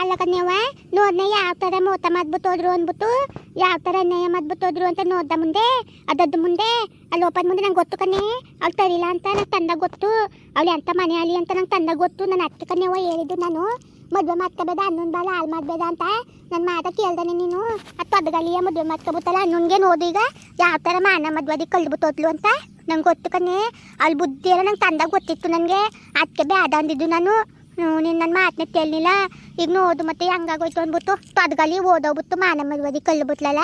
ಅಲ್ಲ ಕನ್ಯವ ನೋಡ್ನೆ ಯಾವ ಥರ ಮೋತ ಮಾಡ್ಬಿಟ್ಟೋದ್ರು ಅಂದ್ಬಿಟ್ಟು ಯಾವ ಥರ ಅನ್ಯಾಯ ಮಾಡ್ಬಿಟ್ಟೋದ್ರು ಅಂತ ನೋಡ್ದ ಮುಂದೆ ಅದದ್ದು ಮುಂದೆ, ಅಲ್ಲಿ ಓಪನ್ ಮುಂದೆ ನಂಗೆ ಗೊತ್ತು ಕನ್ನೆ ಅವ್ಳು ತರಿಲ್ಲ ಅಂತ ನಂಗೆ ತಂದಾಗ ಗೊತ್ತು. ಅವಳು ಎಂತ ಮನೆ ಅಲ್ಲಿ ಅಂತ ನಂಗೆ ತಂದಾಗ ಗೊತ್ತು. ನನ್ನ ಅತ್ತೆ ಕನ್ಯವ ಹೇಳಿದ್ದು ನಾನು, ಮದುವೆ ಮಾಡ್ಕೋಬೇಡ ಅನ್ನೊಂದು ಬಾಲ ಹಾಳು ಮಾಡಬೇಡ ಅಂತ ನನ್ನ ಮಾತ ಕೇಳ್ದಾನೆ ನೀನು. ಅದು ಪದಗಳಿಯ ಮದುವೆ ಮಾಡ್ಕೋಬಿಟ್ಟಲ್ಲ ಅನ್ನೊನ್ಗೆ ನೋಡು ಈಗ ಯಾವ ಥರ ಮಾನ ಮದುವೆ ಕಳ್ದ್ಬಿಟ್ಟೋದ್ಲು ಅಂತ ನಂಗೆ ಗೊತ್ತು ಕನ್ನೆ ಅಲ್ಲಿ ಬುದ್ಧಿ ಎಲ್ಲ ನಂಗೆ ತಂದಾಗ ಗೊತ್ತಿತ್ತು ನನಗೆ. ಅದಕ್ಕೆ ಬೇಡ ಅಂದಿದ್ದು ನಾನು. ನೀನು ನನ್ನ ಮಾತನ್ನ ಕೇಳಲಿಲ್ಲ? ಈಗ ನೋಡು ಮತ್ತೆ ಹಂಗಾಗೋಯ್ತು ಅಂದ್ಬಿಟ್ಟು ಪದಗಲಿ ಓದೋಗ್ಬಿಟ್ಟು ಮಾನ ಮದುವೆ ಕಲ್ಬಿಟ್ಲಲ್ಲ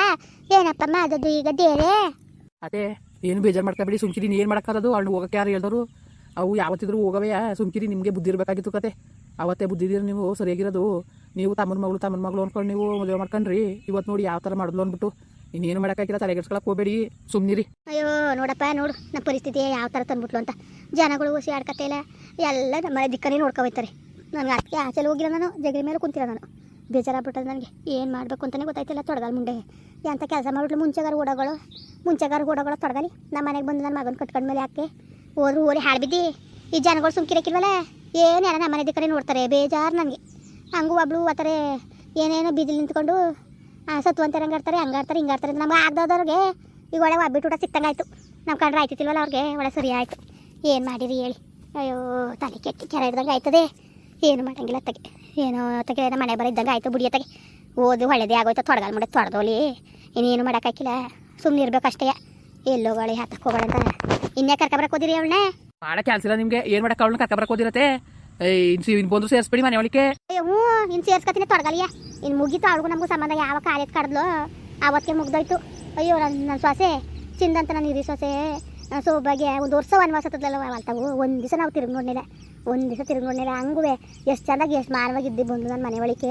ಏನಪ್ಪ ಮಾಡೋದು ಈಗ ದೇರೆ ಅದೇ ಏನು ಬೇಜಾರು ಮಾಡ್ಕೊಬೇಡಿ ಸುಮ್ಕಿರಿ ಏನು ಮಾಡೋಕ್ಕಾಗದು? ಅಲ್ಲಿ ಹೋಗಕ್ಕೆ ಯಾರು ಹೇಳಿದ್ರು? ಅವು ಯಾವತ್ತಿದ್ರು ಹೋಗವೇ ಸುಮ್ಕಿರಿ ನಿಮಗೆ ಬುದ್ಧಿ ಇರಬೇಕಾಗಿತ್ತು ಕತೆ. ಅವತ್ತೇ ಬುದ್ಧಿದ್ದೀರ ನೀವು? ಸರಿಯಾಗಿರೋದು. ನೀವು ತಮ್ಮನ ಮಗಳು ತಮ್ಮನ ಮಗಳು ಅಂದ್ಕೊಂಡು ನೀವು ಮದುವೆ ಮಾಡ್ಕೊಂಡ್ರಿ. ಇವತ್ತು ನೋಡಿ ಯಾವ ಥರ ಮಾಡಿದ್ಲು ಅಂದ್ಬಿಟ್ಟು. ಇನ್ನೇನು ಮಾಡೋಕ್ಕಾಗಿಲ್ಲ ತಲೆಗೆಡ್ಸ್ಕೊಳಕ್ಕೆ ಹೋಗಬೇಡಿ. ಸುಮ್ಮನಿರಿ ಅಯ್ಯೋ ನೋಡಪ್ಪ ನೋಡು. ನಮ್ಮ ಪರಿಸ್ಥಿತಿ ಯಾವ ಥರ ತಂದ್ಬಿಟ್ಲು ಅಂತ. ಜನಗಳು ಹುಸಿ ಆಡ್ಕತ್ತೆ ಇಲ್ಲ ಎಲ್ಲ ನಮ್ಮ ದಿಕ್ಕನೇ ನೋಡ್ಕೊ ಹೋಯ್ತಾರೆ ನನಗೆ ಅದಕ್ಕೆ ಆಚೆಲಿ ಹೋಗಿಲ್ಲ ನಾನು, ಜಗಲಿ ಮೇಲೆ ಕುಂತಿರ ನಾನು. ಬೇಜಾರಾಗ್ಬಿಟ್ಟದ ನನಗೆ. ಏನು ಮಾಡಬೇಕು ಅಂತಲೇ ಗೊತ್ತಾಯ್ತಿಲ್ಲ ತೊಡಗಲ್ ಮುಂಡೆ ಎಂಥ ಕೆಲಸ ಮಾಡಿಬಿಟ್ಲು ಮುಂಚೆಗಾರ ಓಡೋಗಳು ಮುಂಚೆಗಾರ ಓಡೋಗಳು ತೊಡಗಲಿ. ನಮ್ಮ ಮನೆಗೆ ಬಂದು ನನ್ನ ಮಗನ ಕಟ್ಕೊಂಡ್ಮೇಲೆ ಯಾಕೆ? ಹೋದ್ರು ಓರಿ ಹಾಡ್ಬಿದ್ದಿ ಈ ಜನಗಳು ಸುಮ್ಕಿರಕ್ಕಿಲ್ವಲ್ಲ ಏನೆಲ್ಲ ನಮ್ಮ ಮನೆ ದಿಕ್ಕನೇ ನೋಡ್ತಾರೆ? ಬೇಜಾರು ನನಗೆ. ಹಂಗೂ ಒಬ್ಳು ಆತರ ಏನೇನೋ ಬೀದಿಲಿ ನಿಂತ್ಕೊಂಡು ಸತ್ವಂತರ ಹಂಗಾಡ್ತಾರೆ ಹಂಗಾಡ್ತಾರೆ ಹಿಂಗಾಡ್ತಾರೆ ಅಂತ ನಮ್ಗೆ ಆಗ್ದವ್ರಿಗೆ ಈಗ ಒಳ್ಳೆ ಒಬ್ಬಿಟ್ಟು ಊಟ ಸಿಕ್ತಂಗಾಯ್ತು ನಮ್ಮ ಕಂಡ್ರೆ ಆಯ್ತಿತ್ತಿಲ್ವಲ್ಲ ಅವ್ರಿಗೆ? ಒಳ್ಳೆ ಸರಿ ಆಯಿತು. ಏನು ಮಾಡಿರಿ ಹೇಳಿ. ಅಯ್ಯೋ ತಲೆ ಕೆಟ್ಟ ಕೆರ ಇದ್ದಂಗೆ ಆಯ್ತದೆ. ಏನು ಮಾಡಂಗಿಲ್ಲ ತಗೆ ಏನೋ ತಗೆ ಮನೆ ಬರ ಇದ್ದಂಗೆ ಆಯ್ತು ಬುಡಿಯ ತಗೆ ಓದು ಒಳ್ಳೇದೇ ಆಗೋಯ್ತು ತೊಡಗಲ್ ಮಾಡಿ ತೊಡೆದೋಲಿ. ಇನ್ನೇನು ಮಾಡೋಕ್ಕಾಗಿಲ್ಲ ಸುಮ್ಮನೆ ಇರ್ಬೇಕಷ್ಟೇ ಎಲ್ಲೋಗಳಿ ಹತ್ತಕ್ಕೆ ಹೋಗೋಣ ಅಂತ. ಇನ್ನೇ ಕರ್ಕೊಬರಕ್ಕೆ ಹೋದಿರಿ ಅವಳನ್ನ? ಮಾಡೋ ಕೆಲಸ ಇಲ್ಲ ನಿಮಗೆ. ಏನು ಮಾಡಕ್ಕೆ ಅವಳನ್ನ ಕರ್ಕೊಬರಕ್ಕೆ ಹೋದಿರತ್ತೆ? ಇನ್ನು ಬಂದು ಸೇರಿಸ್ಬಿಡಿ ಮನೆ ಒಳಗೆ ಅಯ್ಯೋ ಹ್ಞೂ ಇನ್ನು ಸೇರ್ಸ್ಕತೀನಿ ತೊಡಗಲಿಯ. ಇನ್ನು ಮುಗೀತು ಅವಳಿಗೂ ನಮಗೂ ಸಂಬಂಧ. ಯಾವ ಕಾಲೇಜ್ ಕಡ್ದ್ಲು? ಆವತ್ತಿಗೆ ಮುಗ್ದೋಯ್ತು. ಅಯ್ಯೋ ನನ್ನ ನನ್ನ ಸೊಸೆ. ಚಿಂದಂತ ನಾನು ಹಿರಿ ಸೊಸೆ. ಸೋಬಾಗೆ ಒಂದು ವರ್ಷ ವನವಾಸ ತದ್ಲಲ್ಲ ಅಲ್ತಾವು ಒಂದು ದಿವಸ ನಾವು ತಿರುಗಿ ನೋಡ್ನಿಲ್ಲ ಒಂದು ದಿವಸ ತಿರುಗಿ ನೋಡ್ನಿಲ್ಲ ಹಂಗುವೆ, ಎಷ್ಟು ಚೆನ್ನಾಗಿ ಎಷ್ಟು ಮಾನವಾಗಿದ್ದು ಬಂದು ನನ್ನ ಮನೆ ಒಳಿಕೆ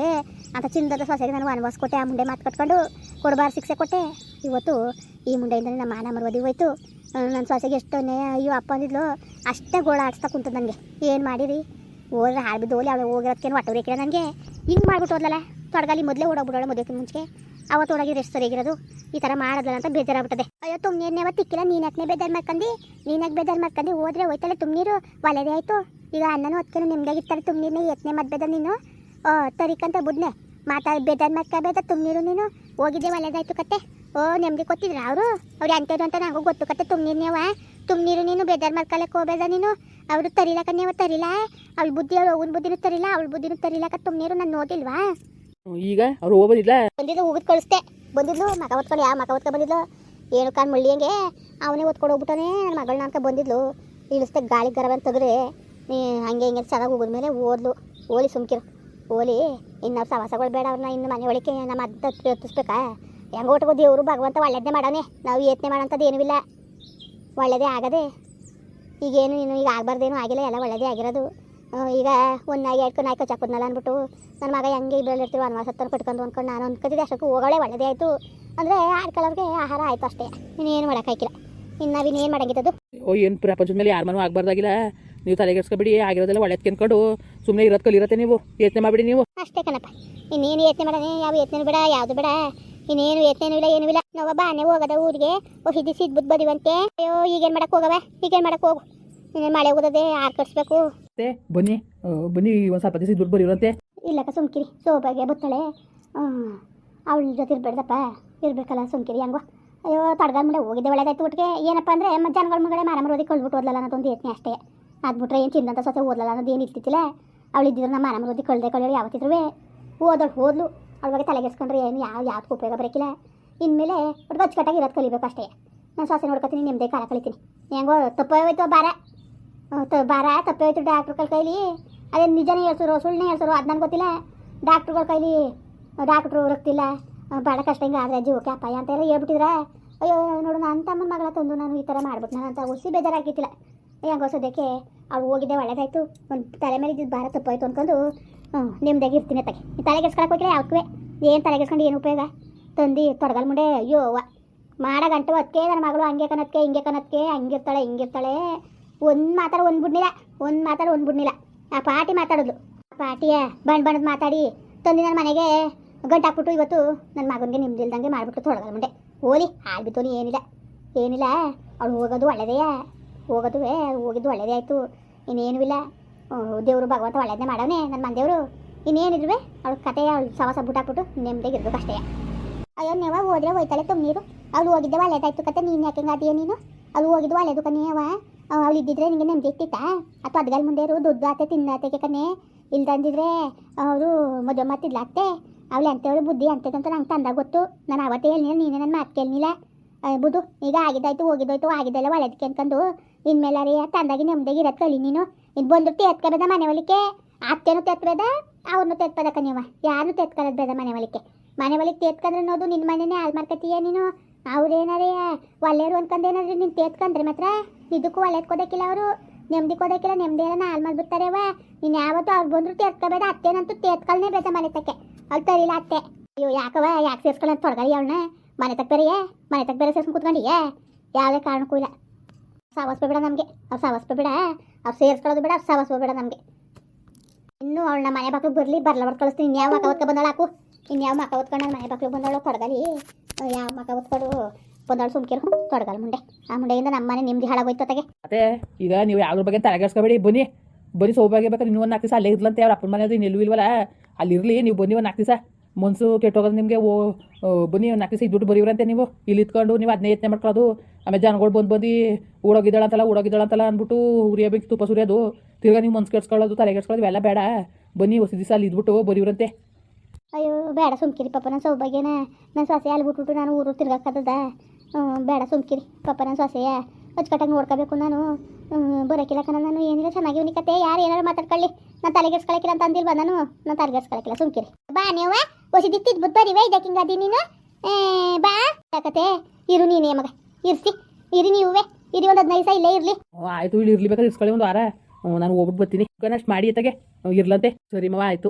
ಅಂತ ಚಿಂದದ ಸೊಸೆಗೆ ನಾನು ವನವಾಸ ಕೊಟ್ಟೆ, ಆ ಮುಂಡೆ ಮಾತು ಕಟ್ಕೊಂಡು ಕೊಡಬಾರ ಶಿಕ್ಷೆ ಕೊಟ್ಟೆ. ಇವತ್ತು ಈ ಮುಂಡೆಯಿಂದಲೇ ನಮ್ಮ ಮಾನ ಮರುವದಿ ಹೋಯ್ತು. ನನ್ನ ಸೊಸೆಗೆ ಎಷ್ಟು ಅನ್ಯಾಯ ಅಯ್ಯೋ ಅಪ್ಪ ಅಂದಿದ್ಲು. ಅಷ್ಟೇ ಗೋಳ ಆಡಿಸ್ತಾ ಕುಂತದ ನನಗೆ. ಏನು ಮಾಡಿರಿ? ಹೋದ್ರೆ ಹಾಳು ಬಿದ್ದು ಹೋಲಿ ಅವಳು ಹೋಗಿರೋದಕ್ಕೇನು ಒಟ್ಟು ರೇಕಿಲ್ಲ ನನಗೆ. ಹಿಂಗೆ ಮಾಡಿಬಿಟ್ಟು ಹೋದ್ಲಲ್ಲ? ತೊಡಗಲಿ, ಮೊದಲೇ ಓಡೋಗ್ಬಿಡೋಳೆ ಮದುವೆ ಮುಂಚೆ ಅವತ್ತು ಓಡೋಗಿ ಎಷ್ಟು ಸರಿಯಾಗಿರೋದು ಈ ಥರ ಮಾಡೋದಲ್ಲ ಅಂತ ಬೇಜಾರಾಗ್ಬಿಟ್ಟದೆ. ಅಯ್ಯೋ ತುಂಬ ನೀರನ್ನೇ ತಿಕ್ಕಿಲ್ಲ, ನೀನು ಯಾಕೆ ಬೇಜಾರು ಮಾಡ್ಕೊಂಡಿ ನೀನು ಯಾಕೆ ಬೇಜಾರು ಮಾಡ್ಕಂಡು ಹೋದ್ರೆ ಹೋಯ್ತಲ್ಲ ತುಮ್ನೀರು ಒಲೆದೇ ಆಯಿತು. ಈಗ ಅನ್ನನೂ ಹೊತ್ಕೊಂಡು ನಿಮ್ದಾಗಿರ್ತಾರೆ ತುಮ್ನೀರ್ನೇ ಯತ್ನೆ ಮಾಡ್ಬೇದ ನೀನು? ತರಿಕಂತ ಬುಡ್ನೆ. ಮಾತಾ, ಬೇಜಾರು ಮಾಡ್ಕೋಬೇಡ ತುಮ್ನೀರು ನೀನು? ಹೋಗಿದ್ದೆ ಒಲೆದಾಯ್ತು ಕತ್ತೆ ಓ ನೆಮ್ಮದಿ ಕೊಟ್ಟಿದ್ರ ಅವರು? ಅವ್ರು ಎಂತದ್ದು ಅಂತ ನನಗೂ ಗೊತ್ತು ಕತ್ತೆ ತುಮ್ನೀರ್ನೇವ ತುಮ್ನೀರು ನೀನು ಬೇಜಾರು ಮಾಡ್ಕೊಳಕ್ಕೆ ಹೋಗ್ಬೇಡ ನೀನು. ಅವರು ತರಿಲಕ್ಕ ನೀವು ತರಿಲ್ಲ ಅವ್ಳ ಬುದ್ಧಿ ಅವ್ರು ಅವನ ಬುದ್ಧಿನೂ ತರಿಲ್ಲ ಅವಳ ಬುದ್ಧಿನೂ ತರಿಲಕ ತುಮ್ನೀರು ನಾನು ನೋಡಿಲ್ವಾ ಈಗ ಅವ್ರು ಹೋಗಿಲ್ಲ ಬಂದಿದ್ದು ಹೋಗಿದ್ ಕಳಿಸ್ದೆ. ಬಂದಿದ್ಲು, ಮಗ ಹೊತ್ಕೊಂಡು ಯಾವ ಮಗ ಹೊತ್ಕೊಂಡು ಬಂದಿದ್ಲು. ಏನು ಕಾನ್ ಮುಳ್ಳಿಯಂಗೆ ಅವನೇ ಹೊತ್ಕೊಂಡು ಹೋಗ್ಬಿಟ್ಟಾನೆ ನನ್ನ ಮಗಳನ್ನ ಅಂತ ಬಂದಿದ್ಲು. ಇಳಿಸ್ದೆ, ಗಾಳಿ ಅಂತ ತೆಗ್ರೆ ನೀ ಹಂಗೆ ಹಿಂಗೆ ಚೆನ್ನಾಗಿ ಹೋಗಿದ್ಮೇಲೆ ಓದ್ಲು. ಓಲಿ ಸುಮ್ಕಿರು. ಓಲಿ ಇನ್ನು ಸವಾಸಗಳು ಬೇಡ ಅವ್ರನ್ನ ಇನ್ನು ಮನೆ ಒಳಗೆ ನಮ್ಮ ಅದ್ದ ಹತ್ತಿಸ್ಬೇಕಾ? ಹೆಂಗೆ ಒಟ್ಕೋ ದೇವರು ಭಗವಂತ ಒಳ್ಳೇದೇ ಮಾಡೋನೆ ನಾವು ಯತ್ನೆ ಮಾಡೋಂಥದ್ದು ಏನೂ ಇಲ್ಲ. ಒಳ್ಳೇದೇ ಆಗದೆ, ಈಗೇನು ಇನ್ನು ಈಗ ಆಗಬಾರ್ದೇನು ಆಗಿಲ್ಲ, ಎಲ್ಲ ಒಳ್ಳೇದೇ ಆಗಿರೋದು. ಈಗ ಒಂದಾಗಿ ಎರಡು ನಾಯ್ಕ ಚಾಕುದ್ನಲ್ಲ ಅಂದ್ಬಿಟ್ಟು ನನ್ನ ಮಗ ಹೆಂಗೆ ಇಬ್ಬರಲ್ಲಿ ಇರ್ತೀವಿ ಅನ್ವಾಸ ಹತ್ತನ್ನು ಕಟ್ಕೊಂಡು ಅಂದ್ಕೊಂಡು ನಾನು ಅಂದ್ಕೊತಿದ್ದೆ ಅಷ್ಟಕ್ಕೂ ಹೋಗೋಳೆ ಒಳ್ಳೇದೇ ಆಯಿತು. ಅಂದರೆ ಕಲರ್ಗೆ ಆಹಾರ ಆಯಿತು ಅಷ್ಟೇ. ಇನ್ನೇನು ಮಾಡೋಕ್ಕಾಗಿಲ್ಲ ಇನ್ನು ನಾವು ಇನ್ನೇನು ಮಾಡಂಗಿದ್ದದು ಓ ಏನು ಪ್ರಪಂಚದ ಮೇಲೆ ಯಾರು ಮನೂ ಆಗಬಾರ್ದಾಗಿಲ್ಲ. ನೀವು ತಲೆಗೆಡ್ಸ್ಕೊಬಿಡಿ ಆಗಿರೋದೆಲ್ಲ ಒಳ್ಳೇದು ಕೆನ್ಕೊಂಡು ಸುಮ್ಮನೆ ಇರೋದು ಕಲಿರತ್ತೆ ನೀವು. ಯೋಚನೆ ಮಾಡಿಬಿಡಿ ನೀವು. ಅಷ್ಟೇ ಕಣಪ್ಪ. ಇನ್ನೇನು ಯತ್ನೆ ಮಾಡೋಣ ಯಾವ ಯೋಚನೆ ಬೇಡ ಯಾವುದು ಬೇಡ. ಇನ್ನೇನು ಯತ್ನೆನೂ ಇಲ್ಲ ಏನು ಇಲ್ಲ. ನಾವು ಬಾನೆ ಹೋಗದ ಊರಿಗೆ ಓ ಹಿದಿ ಸಿದ್ಬಿಟ್ಟು ಬದಿವಂತೆ. ಅಯ್ಯೋ ಈಗೇನು ಮಾಡಕ್ಕೆ ಹೋಗವ ಈಗೇನು ಮಾಡಕ್ಕೆ ಹೋಗು. ಇನ್ನೇನು ಮಳೆ ಹೋಗೋದೇ ಆರ್ ಕಟ್ಸ್ಬೇಕು. ಮತ್ತೆ ಬನ್ನಿ ಆ, ಬನ್ನಿ ಒಂದು ಸ್ವಲ್ಪ ದಿವಸ ದುಡ್ಡು ಬರೀರಂತೆ. ಇಲ್ಲಕ್ಕ ಸುಮ್ಕಿರಿ. ಸೋಬಾಗೆ ಬತ್ತಾಳೆ. ಅವಳ ಜೊತೆ ಇರ್ಬೇಡ್ದಪ್ಪ. ಇರ್ಬೇಕಲ್ಲ ಸುಮ್ಕಿರಿ ಹೆಂಗೋ. ಅಯ್ಯೋ ತಡ್ಗಲ್ ಮುಂದೆ ಹೋಗಿದ್ದೆ ಒಳ್ಳೇದಾಯ್ತು ಒಟ್ಟಿಗೆ ಏನಪ್ಪ ಅಂದ್ರೆ ಜನಗಳ ಮುಂದೆ ಮಾನ ಓದಿ ಕಳ್ಬಿಟ್ಟು ಓದ್ಲಲ್ಲ ಅನ್ನೋದೊಂದು ಯೋಚನೆ ಅಷ್ಟೇ. ಅದ್ಬಿಟ್ರೆ ಏನು ತಿಂದಂತ ಸೊಸೆ ಓದ್ಲಲ್ಲ ಅನ್ನೋದು ಏನು ಇರ್ತಿತ್ತಿಲ್ಲ. ಅವಳು ಇದ್ದಿದ್ರು ನಮ್ಮ ಮಾನ ಮರೋದಿ ಕಳ್ದೆ ಕಳ್ಳಿ ಯಾವತ್ತಿದ್ರು ಓದೋಳು ಓದ್ಲು ಅವಳ ಬಗ್ಗೆ ತಲೆಗೆಸ್ಕೊಂಡ್ರೆ ಏನು ಯಾವ ಯಾವ್ದಕ್ಕೂ ಉಪಯೋಗ ಬರೋಕ್ಕಿಲ್ಲ ಇನ್ಮೇಲೆ ಒಟ್ಟು ಅಚ್ಚುಕಟ್ಟಾಗಿ ಇರೋದು ಕಲಿಬೇಕು ಅಷ್ಟೇ. ನಾನು ಸೊಸೆ ನೋಡ್ಕೊತೀನಿ ನಿಮ್ಮದೇ ಕಾಲ ಕಳಿತೀನಿ. ಹೆಂಗೋ ತಪ್ಪೋಯ್ತು ಬಾರ ಬಾರ, ತಪ್ಪೋಯ್ತು ಡಾಕ್ಟ್ರ್ ಕೈಲಿ. ಅದೇ ನಿಜನೇ ಹೇಳ್ಸೋರು ಸುಳ್ಳನೇ ಹೇಳ್ಸೋರು, ಅದು ನನಗೆ ಗೊತ್ತಿಲ್ಲ. ಡಾಕ್ಟ್ರುಗಳ ಕೈಲಿ ಡಾಕ್ಟ್ರು ಹೋಗ್ತಿಲ್ಲ ಭಾಳ ಕಷ್ಟ ಹಿಂಗೆ ಆದರೆ ಜೀವಕ್ಕೆ ಅಪಾಯ ಅಂತ ಎಲ್ಲ ಹೇಳ್ಬಿಟ್ಟಿದ್ರೆ. ಅಯ್ಯೋ, ನೋಡು ನನ್ನ ತಮ್ಮನ ಮಗಳ ತಂದು ನಾನು ಈ ಥರ ಮಾಡ್ಬಿಟ್ಟು ನಾನು ಅಂತ ಹುಸಿ ಬೇಜಾರಾಗಿತ್ತಿಲ್ಲ ಹೆಂಗೋ ಸದ್ಯಕ್ಕೆ ಅವ್ಳು ಹೋಗಿದ್ದೆ, ಒಳ್ಳೇದಾಯ್ತು. ಒಂದು ತಲೆ ಮೇಲೆ ಇದ್ದಿದ್ದು ಭಾರ ತಪ್ಪಾಯ್ತು ಅಂದ್ಕೊಂಡು ನಿಮ್ದಾಗಿ ಇರ್ತೀನಿ ತಗೆ ತಲೆಗೆಸ್ಕೊಳಕ್ಕೆ ಹೋಗಿಲ್ಲ ಯಾವಕ್ಕೂ ಏನು ತಲೆಗೆಸ್ಕೊಂಡು ಏನು ಉಪಯೋಗ? ತಂದು, ತೊಡಗಲ್ ಮುಂಡೆ ಅಯ್ಯೋ ಮಾಡೋ ಗಂಟು ಅದಕ್ಕೆ ನನ್ನ ಮಗಳು ಹಂಗೆ ಕನತ್ಕೆ ಹಿಂಗೆ ಕನತ್ಕೆ ಹಂಗಿರ್ತಾಳೆ, ಹಿಂಗಿರ್ತಾಳೆ. ಒಂದು ಮಾತಾಡ, ಒಂದು ಬಿಡ್ನಿಲ್ಲ ಒಂದು ಮಾತಾಡ, ಒಂದು ಬಿಡ್ನಿಲ್ಲ ಆ ಪಾಟಿ ಮಾತಾಡೋದು ಆ ಪಾಟಿಯ ಬಣ್ಣ ಬಣ್ಣದ ಮಾತಾಡಿ ತಂದಿನ ನನ್ನ ಮನೆಗೆ, ಗಂಟು ಹಾಕ್ಬಿಟ್ಟು ಇವತ್ತು ನನ್ನ ಮಗನಿಗೆ ನಿಮ್ದಿಲ್ದಂಗೆ ಮಾಡಿಬಿಟ್ಟು ತೊಡಗಲ್ಲ ಮುಂದೆ. ಹೋಲಿ ಹಾಳು ಬಿತ್ತೋನಿ ಏನಿಲ್ಲ. ಏನಿಲ್ಲ, ಅವಳು ಹೋಗೋದು ಒಳ್ಳೆಯದೇ ಹೋಗೋದು ಹೋಗಿದ್ದು ಒಳ್ಳೆಯದೇ ಆಯಿತು. ಇನ್ನೇನೂ ಇಲ್ಲ. ದೇವರು ಭಗವಂತ ಒಳ್ಳೆಯದೇ ಮಾಡವನೇ ನನ್ನ ಮಂದೇವರು ಇನ್ನೇನಿದ್ರು ಅವಳು ಕತೆ, ಅವಳು ಸವಾಸ ಬಿಟ್ಟಾಕ್ಬಿಟ್ಟು ನೆಮ್ಮದಿಗಿರ್ಬೇಕು ಅಷ್ಟೇ. ಅಯ್ಯೋ ನೀವ ಹೋದ್ರೆ ಹೋಯ್ತಾಳೆ ನೀರು. ಅವಳು ಹೋಗಿದ್ದೆ, ಒಳ್ಳೇದಾಯ್ತು ಕತೆ, ನೀನು ಯಾಕೆ ನೀನು? ಅವಳು ಹೋಗಿದ್ದು, ಒಳ್ಳೇದು ಕಣೇವ ಅವಳು ಇದ್ದಿದ್ರೆ ನಿಂಗೆ ನೆಮ್ಮದಿ ಅಥವಾ ಅದ್ಗಲ್ ಮುಂದೆ ಇರು, ದುಡ್ಡು ಆತೆ ತಿನ್ನತ್ತೆ ಕಣೆ ಇಲ್ದಂದಿದ್ರೆ ಅವರು ಮದುವೆ ಮಾತಿದ್ಲ ಅತ್ತೆ. ಅವಳು ಎಂತವಳು ಬುದ್ಧಿ ಅಂತದಂತ ಅಂತ ನಂಗೆ ತಂದ ಗೊತ್ತು. ನಾನು ಅವತ್ತೇ ಹೇಳಿಲ್ಲ ನೀನೇ ನನ್ನ ಮಾತು ಕೇಳಲಿಲ್ಲ ಬುದು ಈಗ ಆಗಿದ್ದಾಯ್ತು, ಹೋಗಿದ್ದೋಯ್ತು, ಆಗಿದ್ದೆಲ್ಲ ಒಳ್ಳೆದಕ್ಕೆ ಅನ್ಕೊಂಡು. ಇನ್ಮೇಲೆ ರೀ ತಂದಾಗಿ ನೆಮ್ಮದಿಗೆ ಇರತ್ತೆ ಕಲಿ ನೀನು. ಇದು ಬಂದು ತೆತ್ಕೋಬೇದ ಮನೆ ಒಲಿಕೆ ಅತ್ತೆನೂ ತೆತ್ಬೇದ ಅವ್ರನ್ನೂ ತೆತ್ಬೇದ ನೀವ ಯಾರನ್ನೂ ತೆತ್ಕೊಳ್ಳೋದು ಬೇಡ ಮನೆ ಒಲಿಕೆ ಮನೆ ಒಲಿಗೆ ತೆತ್ಕೊಂಡ್ರೆ ಅನ್ನೋದು ನಿನ್ನ ಮನೆನೇ ಹಾಳು ಮಾಡ್ಕತೀಯ ನೀನು? ಅವ್ರೇನಾರೇ ಒಲ್ಲೇರು ಅನ್ಕೊಂಡು ಏನಾದ್ರು ನೀನು ತೇತ್ಕೊಂಡ್ರೆ ಮಾತ್ರ ಇದಕ್ಕೂ ಒಲ್ಲೆತ್ಕೋದಕ್ಕಿಲ್ಲ ಅವರು. ನೆಮ್ಮದಿ ಕೊಡೋಕ್ಕಿಲ್ಲ ನೆಮ್ಮದಿ ಎಲ್ಲ ಹಾಳು ಮಾಡ್ಬಿಡ್ತಾರೆ ಅವ ನೀನು ಯಾವತ್ತೂ ಅವ್ರು ಬಂದ್ರು ತೇತ್ಕೋಬೇಡ, ಅತ್ತೇನಂತೂ ತೇತ್ಕೊಳ್ನೇ ಬೇಡ ಮನೆ ತಕ್ಕೆ ಅವ್ಳು ತರಿಲ್ಲ ಅತ್ತೆ. ಅಯ್ಯೋ ಯಾಕವ ಯಾಕೆ ಸೇರ್ಸ್ಕೊಳ್ಳೋದು ತೊಡಗಲಿ ಅವಳನ್ನ? ಮನೆ ತಕ್ಕ ಬೇರೆಯೇ? ಮನೆ ತಕ್ಕ ಬೇರೆ ಸೇರ್ಸ್ಕೊಂಡು ಕೂತ್ಕೊಂಡಿಯೇ? ಯಾವುದೇ ಕಾರಣಕ್ಕೂ ಇಲ್ಲ. ಸಾವಸ್ ಬೇಡ ನಮಗೆ. ಅವ್ರು ಸಾವಸ್ ಬೇಡ. ಅವ್ರು ಸೇರ್ಸ್ಕೊಳ್ಳೋದು ಬೇಡ, ಅವ್ರು ಸಾವಸ್ ಬೇಡ ನಮಗೆ. ಇನ್ನು ಅವಳನ್ನ ಮನೆ ಬಾಕ್ಲು ಬರಲಿ ಬರ್ಲ ಬರ್ದು ಕಳಿಸ್ತೀನಿ. ಇನ್ಯಾವ ಮಕ್ಕ ಹೊತ್ಕೊ ಬಂದಾಳ ಇನ್ಯಾವ ಮಕ್ಕ ಓದ್ಕೊಂಡು ಮನೆ ಬಾಕ್ಲು ಬಂದವಳು ತೊಡಗಲಿ ಮುಂಡೆ. ಆ ನಮ್ಮ ಮನೆ ನಿಮ್ದು ಹಾಳಾಗೋಯ್ತು ಮತ್ತೆ ಈಗ ನೀವು ಯಾವ್ದ್ರ ಬಗ್ಗೆ ತಲೆಗೆಡ್ಸ್ಕೊಬೇಡಿ ಬನ್ನಿ. ಬನ್ನಿ ಸೌಭಾಗ್ಯ ಬೇಕಾದ್ರೆ ನೀವು ಒಂದು ನಾಲ್ಕು ದಿವಸ ಅಲ್ಲೇ ಇರ್ಲಂತೆ. ಅವ್ರ ಅಪ್ಪನ ಮನೆ ಇನ್ನೆಲ್ಲೂ ಇಲ್ವಲ್ಲ? ಅಲ್ಲಿ ಇರಲಿ ನೀವು ಬನ್ನಿ ಒಂದು ನಾಲ್ಕು ದಿವಸ. ಮನ್ಸು ಕೆಟ್ಟೋಗೋದು ನಿಮಗೆ, ಓ ಬನ್ನಿ ಒಂದು ನಾಲ್ಕು ದಿವಸ ದುಡ್ಡು ಬರೀವ್ರಂತೆ ನೀವು. ಇಲ್ಲಿ ಇತ್ಕೊಂಡು ನೀವು ಅದನ್ನೇ ಯತ್ನೆ ಮಾಡ್ಕೊಳ್ಳೋದು. ಆಮೇಲೆ ಜನಗಳು ಬಂದು ಬಂದು ಓಡೋಗಿದ್ದಾಳಂತಲ್ಲ ಓಡೋಗಿದ್ದಾಳಂತಲ್ಲ ಅಂದ್ಬಿಟ್ಟು ಉರಿಯಬೇಕು, ತುಪ್ಪ ಸುರಿಯೋದು. ತಿರ್ಗಾ ನೀವು ಮನ್ಸು ಕೆಡ್ಸ್ಕೊಳ್ಳೋದು, ತಲೆ ಕೆಡ್ಸ್ಕೊಳ್ಳೋದು ಇವೆಲ್ಲ ಬೇಡ. ಬನ್ನಿ ಹೊಸ ದಿವಸ ಅಲ್ಲಿ ಇದ್ಬಿಟ್ಟು ಬರೀವ್ರಂತೆ. ಅಯ್ಯೋ, ಬೇಡ ಸುಮ್ಕಿರಿ ಪಾಪ ನನ್ನ ಸೌಭಾಗ್ಯನ ನನ್ನ ಸೊಸೆ ಅಲ್ಲಿ ಬಿಟ್ಬಿಟ್ಟು ನಾನು ಊರು ತಿರ್ಗಾಕತ್ತದ ಬೇಡ ಸುಮ್ಕಿರಿ ಪಾಪ ನನ್ನ ಸೊಸೆಯ ಅಚ್ಚುಕಟ್ಟಾಗಿ ನೋಡ್ಕೋಬೇಕು ನಾನು. ಬರೋಕಿಲ್ಲ ಕಣ ನಾನು, ಏನಿಲ್ಲ, ಚೆನ್ನಾಗಿ ಇವನಿ ಕತೆ. ಯಾರು ಏನಾರು ಮಾತಾಡ್ಕೊಳ್ಳಿ. ನಾನು ತಲೆಗೆಡ್ಸ್ಕೊಳಕಿಲ್ಲ ಅಂತ ಅಂದಿಲ್ವಾ ನಾನು? ನಾನು ತಲೆಗೆಡ್ಸ್ಕೊಳಕಿಲ್ಲ ಸುಮ್ಕಿರಿ. ಬಾ ನೀವು. ಹೊಸಿದಿತ್ತಿದ್ ತಿದ್ಬಿಟ್ಟು ಬರೀವೆ ಇದಕ್ಕಿಂಗ ಅದಿ ನೀನು. ಬಾ. ಕತೆ. ಇರು ನೀನೇ ಮಗ. ಇರ್ಸಿ. ಇರಿ ನೀವೇ. ಇರಿ ಒಂದು ಹದಿನೈದು ಸಹ ಇಲ್ಲೇ ಇರಲಿ. ಆಯ್ತು ಇಲ್ಲಿ ಬೇಕಾದ್ರೆ ಇಸ್ಕೊಳ್ಳಿ ಒಂದು ವಾರ. ನಾನು ಹೋಗ್ಬಿಟ್ಟು ಬರ್ತೀನಿ. ಅಷ್ಟು ಮಾಡಿ ಎತ್ತಗೆ ಇರ್ಲಂತೆ. ಸರಿ, ಮಾವ, ಆಯಿತು.